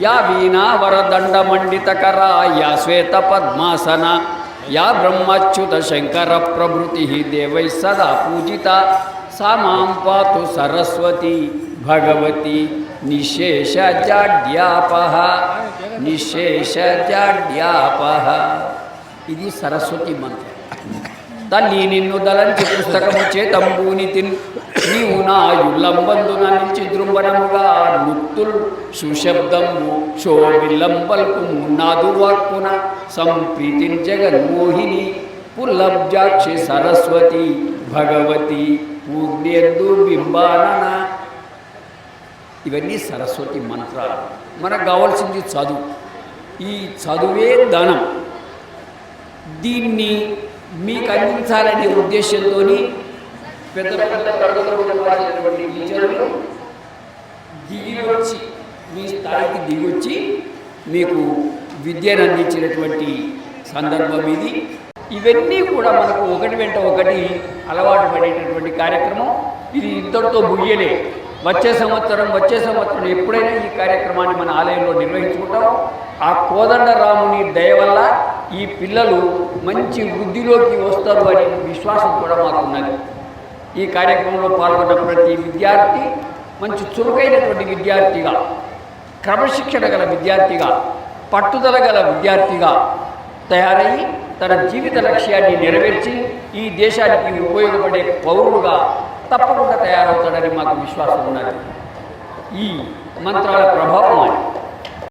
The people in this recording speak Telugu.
या वीणावरदण्डमण्डितकरा या श्वेतपद्मासना, या ब्रह्मच्युत शभति देव सदा पूजिता, सां पा पातु सरस्वती भगवती। निशेषजाड्यापः निशेषजाड्यापः इति सरस्वती मंत्र। తల్లి నిన్ను దలంచి పుస్తకము చేతంబూని తిన్. నీవు నా యుల్లంబందున నుంచి దృంబనముగా నుక్తుల్ సుశబ్దము శోభిల్లంబల్కు నాదు వాక్కున సంప్రీతిన్ జగన్మోహిని పుల్లబ్జాక్షి సరస్వతి భగవతి పూర్ణేందు బింబానన. ఇవన్నీ సరస్వతి మంత్రాలు. మనకు కావాల్సింది చదువు. ఈ చదువే ధనం. దీన్ని మీకు అందించాలనే ఉద్దేశంతో పెద్ద పెద్ద తరగతులు టీచర్లు దిగి వచ్చి మీ స్థాయికి దిగి వచ్చి మీకు విద్యను అందించినటువంటి సందర్భం ఇది. ఇవన్నీ కూడా మనకు ఒకటి వెంట ఒకటి అలవాటు పడేటటువంటి కార్యక్రమం. ఇది ఇద్దరితో ముగియలే. వచ్చే సంవత్సరం వచ్చే సంవత్సరం ఎప్పుడైనా ఈ కార్యక్రమాన్ని మన ఆలయంలో నిర్వహించుకుంటాం. ఆ కోదండరాముని దయ వల్ల ఈ పిల్లలు మంచి వృద్ధిలోకి వస్తారు అనే విశ్వాసం కూడా మాకున్నది ఈ కార్యక్రమంలో పాల్గొన్న ప్రతి విద్యార్థి మంచి చురుకైనటువంటి విద్యార్థిగా క్రమశిక్షణ గల విద్యార్థిగా పట్టుదల గల విద్యార్థిగా తయారయ్యి తన జీవిత లక్ష్యాన్ని నెరవేర్చి ఈ దేశానికి ఉపయోగపడే పౌరుడుగా తప్పకుండా తయారవుతాడని మాకు విశ్వాసం ఉన్నది. ఈ మంత్రాల ప్రభావం అని